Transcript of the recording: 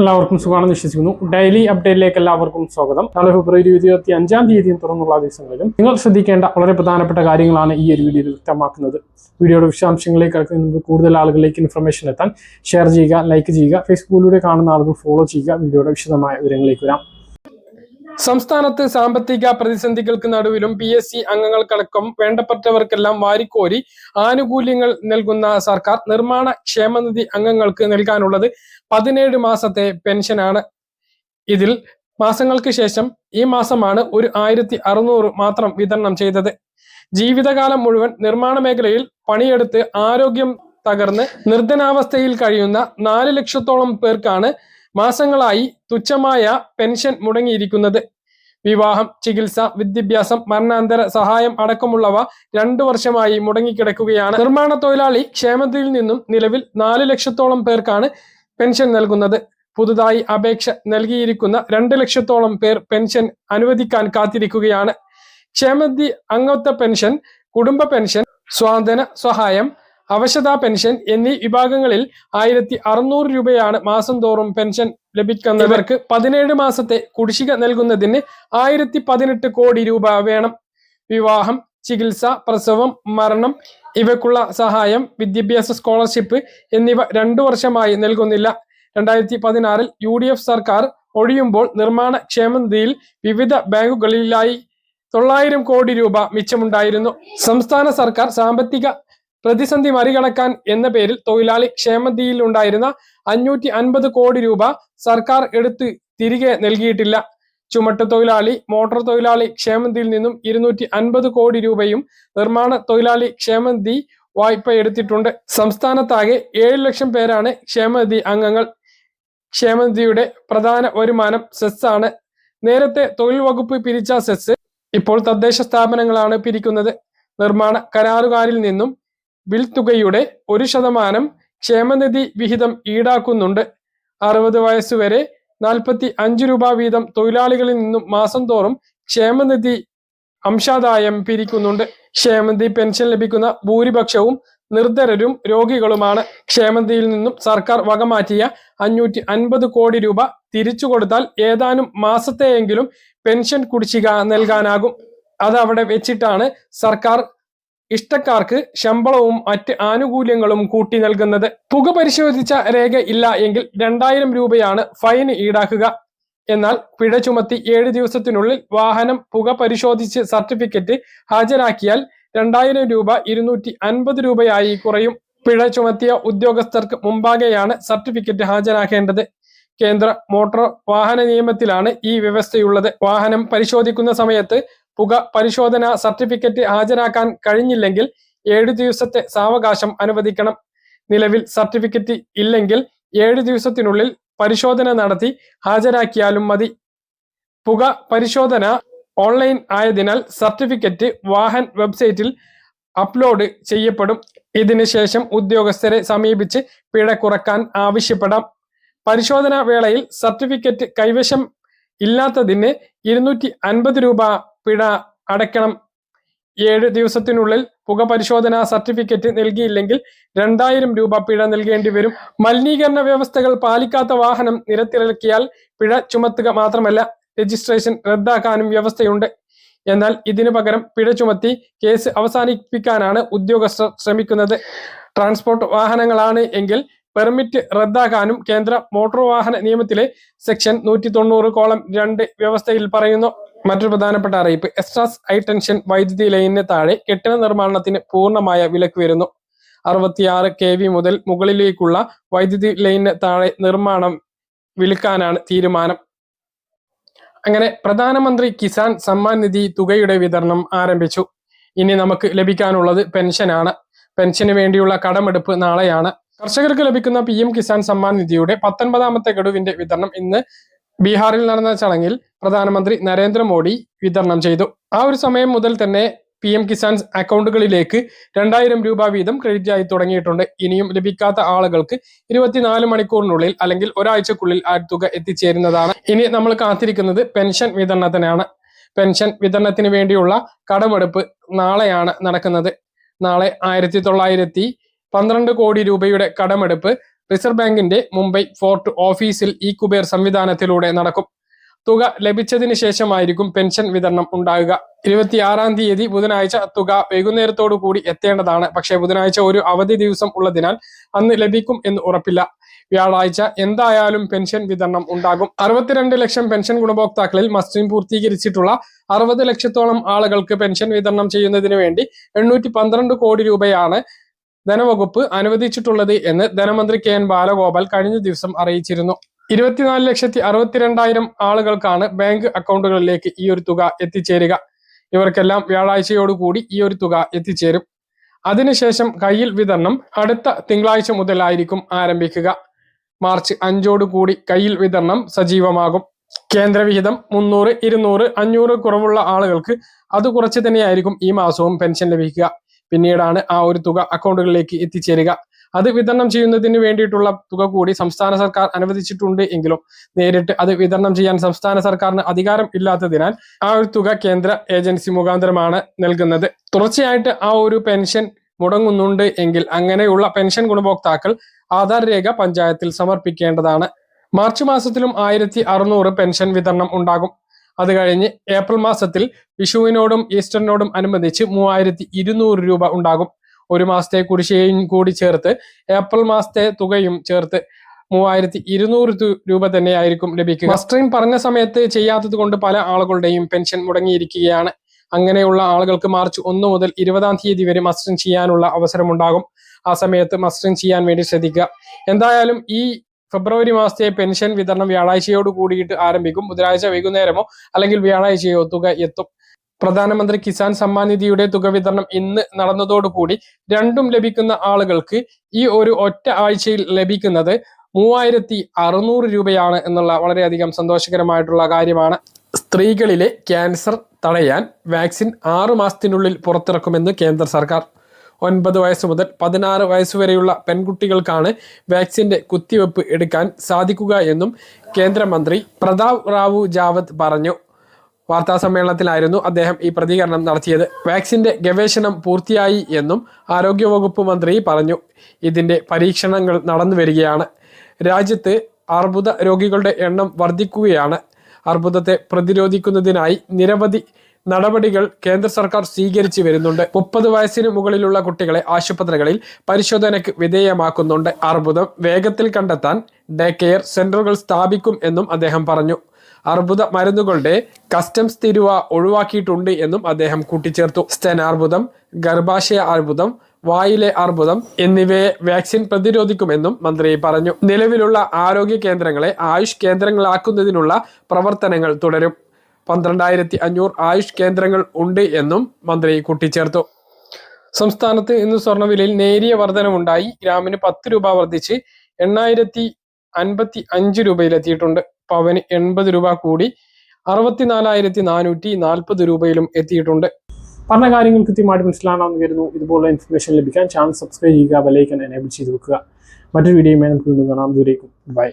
എല്ലാവർക്കും സുഖമാണെന്ന് വിശ്വസിക്കുന്നു. ഡെയിലി അപ്ഡേറ്റിലേക്ക് എല്ലാവർക്കും സ്വാഗതം. നാളെ ഫെബ്രുവരി ഇരുപത്തി അഞ്ചാം തീയതിയും തുറന്നുള്ള ദിവസങ്ങളിലും നിങ്ങൾ ശ്രദ്ധിക്കേണ്ട വളരെ പ്രധാനപ്പെട്ട കാര്യങ്ങളാണ് ഈ ഒരു വീഡിയോയിൽ വ്യക്തമാക്കുന്നത്. വീഡിയോയുടെ വിശദാംശങ്ങളിലേക്ക് കിടക്കുന്നതിന് മുമ്പ് കൂടുതൽ ആളുകളിലേക്ക് ഇൻഫർമേഷൻ എത്താൻ ഷെയർ ചെയ്യുക ലൈക്ക് ചെയ്യുക ഫേസ്ബുക്കിലൂടെ കാണുന്ന ആളുകൾ ഫോളോ ചെയ്യുക. വീഡിയോയുടെ വിശദമായ വിവരങ്ങളിലേക്ക് വരാം. സംസ്ഥാനത്ത് സാമ്പത്തിക പ്രതിസന്ധികൾക്ക് നടുവിലും പി എസ് സി അംഗങ്ങൾക്കടക്കം വേണ്ടപ്പെട്ടവർക്കെല്ലാം വാരിക്കോരി ആനുകൂല്യങ്ങൾ നൽകുന്ന സർക്കാർ നിർമ്മാണ ക്ഷേമനിധി അംഗങ്ങൾക്ക് നൽകാനുള്ളത് പതിനേഴ് മാസത്തെ പെൻഷനാണ്. ഇതിൽ മാസങ്ങൾക്ക് ശേഷം ഈ മാസമാണ് ഒരു ആയിരത്തി അറുന്നൂറ് മാത്രം വിതരണം ചെയ്തത്. ജീവിതകാലം മുഴുവൻ നിർമ്മാണ മേഖലയിൽ പണിയെടുത്ത് ആരോഗ്യം തകർന്ന് നിർധനാവസ്ഥയിൽ കഴിയുന്ന നാല് ലക്ഷത്തോളം പേർക്കാണ് മാസങ്ങളായി തുച്ഛമായ പെൻഷൻ മുടങ്ങിയിരിക്കുന്നത്. വിവാഹം ചികിത്സ വിദ്യാഭ്യാസം മരണാന്തര സഹായം അടക്കമുള്ളവ രണ്ടു വർഷമായി മുടങ്ങിക്കിടക്കുകയാണ്. നിർമ്മാണ തൊഴിലാളി ക്ഷേമത്തിൽ നിന്നും നിലവിൽ നാല് ലക്ഷത്തോളം പേർക്കാണ് പെൻഷൻ നൽകുന്നത്. പുതുതായി അപേക്ഷ നൽകിയിരിക്കുന്ന രണ്ട് ലക്ഷത്തോളം പേർ പെൻഷൻ അനുവദിക്കാൻ കാത്തിരിക്കുകയാണ്. ക്ഷേമനിധി അംഗത്വ പെൻഷൻ കുടുംബ പെൻഷൻ സ്വാതന സഹായം അവശതാ പെൻഷൻ എന്നീ വിഭാഗങ്ങളിൽ ആയിരത്തി അറുന്നൂറ് രൂപയാണ് മാസം തോറും പെൻഷൻ ലഭിക്കുന്നവർക്ക് പതിനേഴ് മാസത്തെ കുടിശ്ശിക നൽകുന്നതിന് ആയിരത്തി പതിനെട്ട് കോടി രൂപ വേണം. വിവാഹം ചികിത്സ പ്രസവം മരണം ഇവക്കുള്ള സഹായം വിദ്യാഭ്യാസ സ്കോളർഷിപ്പ് എന്നിവ രണ്ടു വർഷമായി നൽകുന്നില്ല. രണ്ടായിരത്തി പതിനാറിൽ യു ഡി എഫ് സർക്കാർ ഒഴിയുമ്പോൾ നിർമ്മാണ ക്ഷേമനിധിയിൽ വിവിധ ബാങ്കുകളിലായി തൊള്ളായിരം കോടി രൂപ മിച്ചമുണ്ടായിരുന്നു. സംസ്ഥാന സർക്കാർ സാമ്പത്തിക പ്രതിസന്ധി മറികടക്കാൻ എന്ന പേരിൽ തൊഴിലാളി ക്ഷേമനിധിയിൽ ഉണ്ടായിരുന്ന അഞ്ഞൂറ്റി അൻപത് കോടി രൂപ സർക്കാർ എടുത്ത് തിരികെ നൽകിയിട്ടില്ല. ചുമട്ട് തൊഴിലാളി മോട്ടോർ തൊഴിലാളി ക്ഷേമനിധിയിൽ നിന്നും ഇരുന്നൂറ്റി അൻപത് കോടി രൂപയും നിർമ്മാണ തൊഴിലാളി ക്ഷേമനിധി വായ്പ എടുത്തിട്ടുണ്ട്. സംസ്ഥാനത്താകെ ഏഴ് ലക്ഷം പേരാണ് ക്ഷേമനിധി അംഗങ്ങൾ. ക്ഷേമനിധിയുടെ പ്രധാന വരുമാനം സെസ് ആണ്. നേരത്തെ തൊഴിൽ വകുപ്പ് പിരിച്ച സെസ് ഇപ്പോൾ തദ്ദേശ സ്ഥാപനങ്ങളാണ് പിരിക്കുന്നത്. നിർമ്മാണ കരാറുകാരിൽ നിന്നും ബിൽ തുകയുടെ ഒരു ശതമാനം ക്ഷേമനിധി വിഹിതം ഈടാക്കുന്നുണ്ട്. അറുപത് വയസ്സുവരെ നാൽപ്പത്തി അഞ്ച് രൂപ വീതം തൊഴിലാളികളിൽ നിന്നും മാസം തോറും ക്ഷേമനിധി അംശാദായം പിരിക്കുന്നുണ്ട്. ക്ഷേമനിധി പെൻഷൻ ലഭിക്കുന്ന ഭൂരിപക്ഷവും നിർധരരും രോഗികളുമാണ്. ക്ഷേമനിധിയിൽ നിന്നും സർക്കാർ വകമാറ്റിയ അഞ്ഞൂറ്റി അൻപത് കോടി രൂപ തിരിച്ചു കൊടുത്താൽ ഏതാനും മാസത്തെയെങ്കിലും പെൻഷൻ കുടിശ്ശിക നൽകാനാകും. അതവിടെ വെച്ചിട്ടാണ് സർക്കാർ ഇഷ്ടക്കാർക്ക് ശമ്പളവും മറ്റ് ആനുകൂല്യങ്ങളും കൂട്ടി നൽകുന്നത് പുക പരിശോധിച്ച രേഖ ഇല്ല എങ്കിൽ രണ്ടായിരം രൂപയാണ് ഫൈൻ ഈടാക്കുക. എന്നാൽ പിഴ ചുമത്തി ഏഴ് ദിവസത്തിനുള്ളിൽ വാഹനം പുക പരിശോധിച്ച് സർട്ടിഫിക്കറ്റ് ഹാജരാക്കിയാൽ രണ്ടായിരം രൂപ ഇരുന്നൂറ്റി അൻപത് രൂപയായി കുറയും. പിഴ ചുമത്തിയ ഉദ്യോഗസ്ഥർക്ക് മുമ്പാകെയാണ് സർട്ടിഫിക്കറ്റ് ഹാജരാക്കേണ്ടത്. കേന്ദ്ര മോട്ടോർ വാഹന നിയമത്തിലാണ് ഈ വ്യവസ്ഥയുള്ളത്. വാഹനം പരിശോധിക്കുന്ന സമയത്ത് പുക പരിശോധന സർട്ടിഫിക്കറ്റ് ഹാജരാക്കാൻ കഴിഞ്ഞില്ലെങ്കിൽ ഏഴു ദിവസത്തെ സാവകാശം അനുവദിക്കണം. നിലവിൽ സർട്ടിഫിക്കറ്റ് ഇല്ലെങ്കിൽ ഏഴു ദിവസത്തിനുള്ളിൽ പരിശോധന നടത്തി ഹാജരാക്കിയാലും മതി. പുക പരിശോധന ഓൺലൈൻ ആയതിനാൽ സർട്ടിഫിക്കറ്റ് വാഹൻ വെബ്സൈറ്റിൽ അപ്ലോഡ് ചെയ്യപ്പെടും. ഇതിനുശേഷം ഉദ്യോഗസ്ഥരെ സമീപിച്ച് പിഴ കുറയ്ക്കാൻ ആവശ്യപ്പെടാം. പരിശോധനാ വേളയിൽ സർട്ടിഫിക്കറ്റ് കൈവശം ഇല്ലാത്തതിന് ഇരുന്നൂറ്റി അൻപത് രൂപ പിഴ അടയ്ക്കണം. ഏഴ് ദിവസത്തിനുള്ളിൽ പുക പരിശോധനാ സർട്ടിഫിക്കറ്റ് നൽകിയില്ലെങ്കിൽ രണ്ടായിരം രൂപ പിഴ നൽകേണ്ടി വരും. മലിനീകരണ വ്യവസ്ഥകൾ പാലിക്കാത്ത വാഹനം നിരത്തിറക്കിയാൽ പിഴ ചുമത്തുക മാത്രമല്ല രജിസ്ട്രേഷൻ റദ്ദാക്കാനും വ്യവസ്ഥയുണ്ട്. എന്നാൽ ഇതിനു പകരം പിഴ ചുമത്തി കേസ് അവസാനിപ്പിക്കാനാണ് ഉദ്യോഗസ്ഥർ ശ്രമിക്കുന്നത്. ട്രാൻസ്പോർട്ട് വാഹനങ്ങളാണ് എങ്കിൽ പെർമിറ്റ് റദ്ദാക്കാനും കേന്ദ്ര മോട്ടോർ വാഹന നിയമത്തിലെ സെക്ഷൻ നൂറ്റി തൊണ്ണൂറ് കോളം രണ്ട് വ്യവസ്ഥയിൽ പറയുന്നു. മറ്റൊരു പ്രധാനപ്പെട്ട അറിയിപ്പ്. എക്സ്ട്രാസ് ഹൈ ടെൻഷൻ വൈദ്യുതി ലൈനിന് താഴെ കെട്ടിട നിർമ്മാണത്തിന് പൂർണമായ വിലക്ക് വരുന്നു. അറുപത്തിയാറ് കെ വി മുതൽ മുകളിലേക്കുള്ള വൈദ്യുതി ലൈനിന് താഴെ നിർമ്മാണം വിൽക്കാനാണ് തീരുമാനം. അങ്ങനെ പ്രധാനമന്ത്രി കിസാൻ സമ്മാൻ നിധി തുകയുടെ വിതരണം ആരംഭിച്ചു. ഇനി നമുക്ക് ലഭിക്കാനുള്ളത് പെൻഷനാണ് പെൻഷന് വേണ്ടിയുള്ള കടമെടുപ്പ് നാളെയാണ്. കർഷകർക്ക് ലഭിക്കുന്ന പി എം കിസാൻ സമ്മാൻ നിധിയുടെ പത്തൊൻപതാമത്തെ ഗഡുവിന്റെ വിതരണം ഇന്ന് ബീഹാറിൽ നടന്ന ചടങ്ങിൽ പ്രധാനമന്ത്രി നരേന്ദ്രമോദി വിതരണം ചെയ്തു. ആ ഒരു സമയം മുതൽ തന്നെ പി എം കിസാൻ അക്കൗണ്ടുകളിലേക്ക് രണ്ടായിരം രൂപ വീതം ക്രെഡിറ്റ് ആയി തുടങ്ങിയിട്ടുണ്ട്. ഇനിയും ലഭിക്കാത്ത ആളുകൾക്ക് ഇരുപത്തിനാല് മണിക്കൂറിനുള്ളിൽ അല്ലെങ്കിൽ ഒരാഴ്ചക്കുള്ളിൽ ആ തുക എത്തിച്ചേരുന്നതാണ്. ഇനി നമ്മൾ കാത്തിരിക്കുന്നത് പെൻഷൻ വിതരണത്തിനാണ്. പെൻഷൻ വിതരണത്തിന് വേണ്ടിയുള്ള കടമെടുപ്പ് നാളെയാണ് നടക്കുന്നത്. നാളെ ആയിരത്തി തൊള്ളായിരത്തി പന്ത്രണ്ട് കോടി രൂപയുടെ കടമെടുപ്പ് റിസർവ് ബാങ്കിന്റെ മുംബൈ ഫോർട്ട് ഓഫീസിൽ ഈ കുബേർ സംവിധാനത്തിലൂടെ നടക്കും. തുക ലഭിച്ചതിന് ശേഷമായിരിക്കും പെൻഷൻ വിതരണം ഉണ്ടാകുക. ഇരുപത്തിയാറാം തീയതി ബുധനാഴ്ച തുക വൈകുന്നേരത്തോടു കൂടി എത്തേണ്ടതാണ്. പക്ഷേ ബുധനാഴ്ച ഒരു അവധി ദിവസം ഉള്ളതിനാൽ അന്ന് ലഭിക്കും എന്ന് ഉറപ്പില്ല. വ്യാഴാഴ്ച എന്തായാലും പെൻഷൻ വിതരണം ഉണ്ടാകും. അറുപത്തിരണ്ട് ലക്ഷം പെൻഷൻ ഗുണഭോക്താക്കളിൽ മസ്റ്റിംഗ് പൂർത്തീകരിച്ചിട്ടുള്ള അറുപത് ലക്ഷത്തോളം ആളുകൾക്ക് പെൻഷൻ വിതരണം ചെയ്യുന്നതിന് വേണ്ടി എണ്ണൂറ്റി കോടി രൂപയാണ് ധനവകുപ്പ് അനുവദിച്ചിട്ടുള്ളത് എന്ന് ധനമന്ത്രി കെ എൻ ബാലഗോപാൽ കഴിഞ്ഞ ദിവസം അറിയിച്ചിരുന്നു. ഇരുപത്തിനാല് ലക്ഷത്തി അറുപത്തിരണ്ടായിരം ആളുകൾക്കാണ് ബാങ്ക് അക്കൗണ്ടുകളിലേക്ക് ഈ ഒരു തുക എത്തിച്ചേരുക. ഇവർക്കെല്ലാം വ്യാഴാഴ്ചയോടുകൂടി ഈ ഒരു തുക എത്തിച്ചേരും. അതിനുശേഷം കയ്യിൽ വിതരണം അടുത്ത തിങ്കളാഴ്ച മുതലായിരിക്കും ആരംഭിക്കുക. മാർച്ച് അഞ്ചോടുകൂടി കയ്യിൽ വിതരണം സജീവമാകും. കേന്ദ്രവിഹിതം മുന്നൂറ് ഇരുന്നൂറ് അഞ്ഞൂറ് കുറവുള്ള ആളുകൾക്ക് അത് കുറച്ച് തന്നെയായിരിക്കും ഈ മാസവും പെൻഷൻ ലഭിക്കുക. പിന്നീടാണ് ആ ഒരു തുക അക്കൗണ്ടുകളിലേക്ക് എത്തിച്ചേരുക. അത് വിതരണം ചെയ്യുന്നതിന് വേണ്ടിയിട്ടുള്ള തുക കൂടി സംസ്ഥാന സർക്കാർ അനുവദിച്ചിട്ടുണ്ട് എങ്കിലും നേരിട്ട് അത് വിതരണം ചെയ്യാൻ സംസ്ഥാന സർക്കാരിന് അധികാരം ഇല്ലാത്തതിനാൽ ആ ഒരു തുക കേന്ദ്ര ഏജൻസി മുഖാന്തരമാണ് നൽകുന്നത്. തുടർച്ചയായിട്ട് ആ ഒരു പെൻഷൻ മുടങ്ങുന്നുണ്ട് എങ്കിൽ അങ്ങനെയുള്ള പെൻഷൻ ഗുണഭോക്താക്കൾ ആധാർ രേഖ പഞ്ചായത്തിൽ സമർപ്പിക്കേണ്ടതാണ്. മാർച്ച് മാസത്തിലും ആയിരത്തി പെൻഷൻ വിതരണം ഉണ്ടാകും. അത് കഴിഞ്ഞ് ഏപ്രിൽ മാസത്തിൽ വിഷുവിനോടും ഈസ്റ്ററിനോടും അനുബന്ധിച്ച് മൂവായിരത്തി ഇരുന്നൂറ് രൂപ ഉണ്ടാകും. ഒരു മാസത്തെ കുടിശ്ശികയും കൂടി ചേർത്ത് ഏപ്രിൽ മാസത്തെ തുകയും ചേർത്ത് മൂവായിരത്തി ഇരുന്നൂറ് രൂപ തന്നെയായിരിക്കും ലഭിക്കുക. മസ്റ്ററിംഗ് പറഞ്ഞ സമയത്ത് ചെയ്യാത്തത് കൊണ്ട് പല ആളുകളുടെയും പെൻഷൻ മുടങ്ങിയിരിക്കുകയാണ്. അങ്ങനെയുള്ള ആളുകൾക്ക് മാർച്ച് ഒന്ന് മുതൽ ഇരുപതാം തീയതി വരെ മസ്റ്ററിംഗ് ചെയ്യാനുള്ള അവസരമുണ്ടാകും. ആ സമയത്ത് മസ്റ്ററിംഗ് ചെയ്യാൻ വേണ്ടി ശ്രദ്ധിക്കുക. എന്തായാലും ഈ ഫെബ്രുവരി മാസത്തെ പെൻഷൻ വിതരണം വ്യാഴാഴ്ചയോട് കൂടിയിട്ട് ആരംഭിക്കും. ബുധനാഴ്ച വൈകുന്നേരമോ അല്ലെങ്കിൽ വ്യാഴാഴ്ചയോ തുക എത്തും. പ്രധാനമന്ത്രി കിസാൻ സമ്മാൻ നിധിയുടെ തുക വിതരണം ഇന്ന് നടന്നതോടുകൂടി രണ്ടും ലഭിക്കുന്ന ആളുകൾക്ക് ഈ ഒരു ഒറ്റ ആഴ്ചയിൽ ലഭിക്കുന്നത് മൂവായിരത്തി അറുന്നൂറ് രൂപയാണ് എന്നുള്ള വളരെയധികം സന്തോഷകരമായിട്ടുള്ള കാര്യമാണ്. സ്ത്രീകളിലെ ക്യാൻസർ തടയാൻ വാക്സിൻ ആറു മാസത്തിനുള്ളിൽ പുറത്തിറക്കുമെന്ന് കേന്ദ്ര സർക്കാർ. ഒൻപത് വയസ്സ് മുതൽ പതിനാറ് വയസ്സ് വരെയുള്ള പെൺകുട്ടികൾക്കാണ് വാക്സിന്റെ കുത്തിവെപ്പ് എടുക്കാൻ സാധിക്കുക എന്നും കേന്ദ്രമന്ത്രി പ്രതാപ് റാവു ജാവത്ത് പറഞ്ഞു. വാർത്താ സമ്മേളനത്തിലായിരുന്നു അദ്ദേഹം ഈ പ്രതികരണം നടത്തിയത്. വാക്സിന്റെ ഗവേഷണം പൂർത്തിയായി എന്നും ആരോഗ്യവകുപ്പ് മന്ത്രി പറഞ്ഞു. ഇതിന്റെ പരീക്ഷണങ്ങൾ നടന്നു വരികയാണ്. രാജ്യത്ത് അർബുദ രോഗികളുടെ എണ്ണം വർദ്ധിക്കുകയാണ്. അർബുദത്തെ പ്രതിരോധിക്കുന്നതിനായി നിരവധി നടപടികൾ കേന്ദ്ര സർക്കാർ സ്വീകരിച്ചു വരുന്നുണ്ട്. മുപ്പത് വയസ്സിന് മുകളിലുള്ള കുട്ടികളെ ആശുപത്രികളിൽ പരിശോധനയ്ക്ക് വിധേയമാക്കുന്നുണ്ട്. അർബുദം വേഗത്തിൽ കണ്ടെത്താൻ ഡേ കെയർ സെന്ററുകൾ സ്ഥാപിക്കും എന്നും അദ്ദേഹം പറഞ്ഞു. അർബുദ മരുന്നുകളുടെ കസ്റ്റംസ് തിരുവ ഒഴിവാക്കിയിട്ടുണ്ട് എന്നും അദ്ദേഹം കൂട്ടിച്ചേർത്തു. സ്തനാർബുദം ഗർഭാശയ അർബുദം വായിലെ അർബുദം എന്നിവയെ വാക്സിൻ പ്രതിരോധിക്കുമെന്നും മന്ത്രി പറഞ്ഞു. നിലവിലുള്ള ആരോഗ്യ കേന്ദ്രങ്ങളെ ആയുഷ് കേന്ദ്രങ്ങളാക്കുന്നതിനുള്ള പ്രവർത്തനങ്ങൾ തുടരും. പന്ത്രണ്ടായിരത്തി അഞ്ഞൂറ് ആയുഷ് കേന്ദ്രങ്ങൾ ഉണ്ട് എന്നും മന്ത്രി കൂട്ടിച്ചേർത്തു. സംസ്ഥാനത്ത് ഇന്ന് സ്വർണവിലയിൽ നേരിയ വർധനമുണ്ടായി ഗ്രാമിന് പത്ത് രൂപ വർദ്ധിച്ച് എണ്ണായിരത്തി അൻപത്തി അഞ്ച് രൂപയിലെത്തിയിട്ടുണ്ട്. പവന് എൺപത് രൂപ കൂടി അറുപത്തിനാലായിരത്തി നാനൂറ്റി നാൽപ്പത് രൂപയിലും എത്തിയിട്ടുണ്ട്. പറഞ്ഞ കാര്യങ്ങൾ കൃത്യമായിട്ട് മനസ്സിലാണെന്ന് കരുതുന്നു. ഇതുപോലുള്ള ഇൻഫർമേഷൻ ലഭിക്കാൻ ചാനൽ സബ്സ്ക്രൈബ് ചെയ്യുക ബെലൈക്കൻ എനേബിൾ ചെയ്ത് വെക്കുക. മറ്റൊരു വീഡിയോയുമായി നമുക്ക് വീണ്ടും കാണാം. ദൂരേക്കും ബൈ